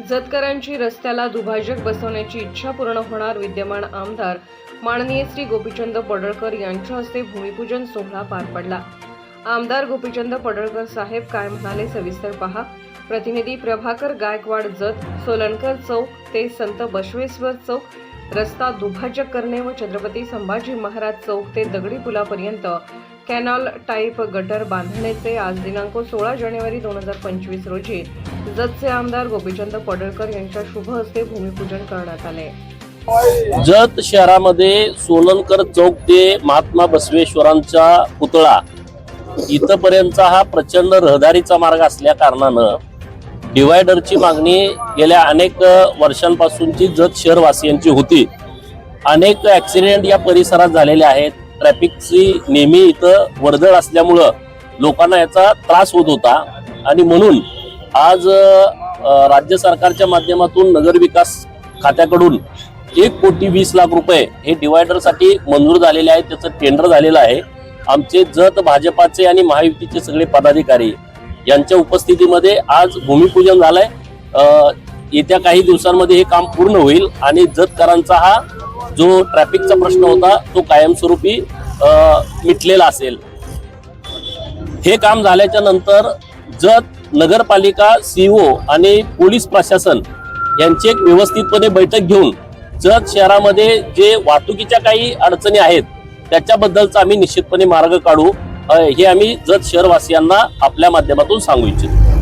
जतकरांची रस्त्याला दुभाजक बसवण्याची इच्छा पूर्ण होणार विद्यमान आमदार माननीय श्री गोपीचंद पडळकर यांच्या हस्ते भूमिपूजन सोहळा पार पडला. आमदार गोपीचंद पडळकर साहेब काय म्हणाले सविस्तर पहा. प्रतिनिधी प्रभाकर गायकवाड जत सोलनकर चौक ते संत बसवेश्वर चौक रस्ता दुभाजक करणे व छत्रपती संभाजी महाराज चौक ते दगडी पुलापर्यंत कॅनॉल टाईप गटर बांधण्याचे आज दिनांक सोळा जानेवारी दोन हजार पंचवीस रोजी जतचे आमदार गोपीचंद पडळकर यांच्या शुभ हस्ते भूमिपूजन करण्यात आले. जत शहरामध्ये सोलनकर चौक ते महात्मा बसवेश्वरांचा पुतळा इथपर्यंतचा हा प्रचंड रहदारीचा मार्ग असल्या कारणानं डिवायडरची मागणी गेल्या अनेक वर्षांपासूनची जत शहरवासियांची होती. अनेक ऍक्सिडेंट या परिसरात झालेले आहेत. ट्रॅफिकची नेहमी इथं वर्दळ असल्यामुळं लोकांना याचा त्रास होत होता. आणि म्हणून आज राज्य सरकारच्या माध्यमातून नगरविकास खात्याकडून एक कोटी वीस लाख रुपये हे डिवायडरसाठी मंजूर झालेले आहेत. त्याचं टेंडर झालेलं आहे. आमचे जत भाजपाचे आणि महायुतीचे सगळे पदाधिकारी यांच्या उपस्थितीमध्ये आज भूमिपूजन झालंय. येत्या काही दिवसांमध्ये हे काम पूर्ण होईल आणि जतकरांचा हा जो ट्रॅफिकचा प्रश्न होता तो कायमस्वरूपी मिटलेला असेल. हे काम झाल्याच्यानंतर जत नगरपालिका सीओ आणि पोलीस प्रशासन यांची एक व्यवस्थितपणे बैठक घेऊन जत शहरामध्ये जे वाहतुकीच्या काही अडचणी आहेत त्याच्याबद्दलचा आम्ही निश्चितपणे मार्ग काढू. हे आम्ही जत शहरवासियांना आपल्या माध्यमातून सांगू इच्छितो.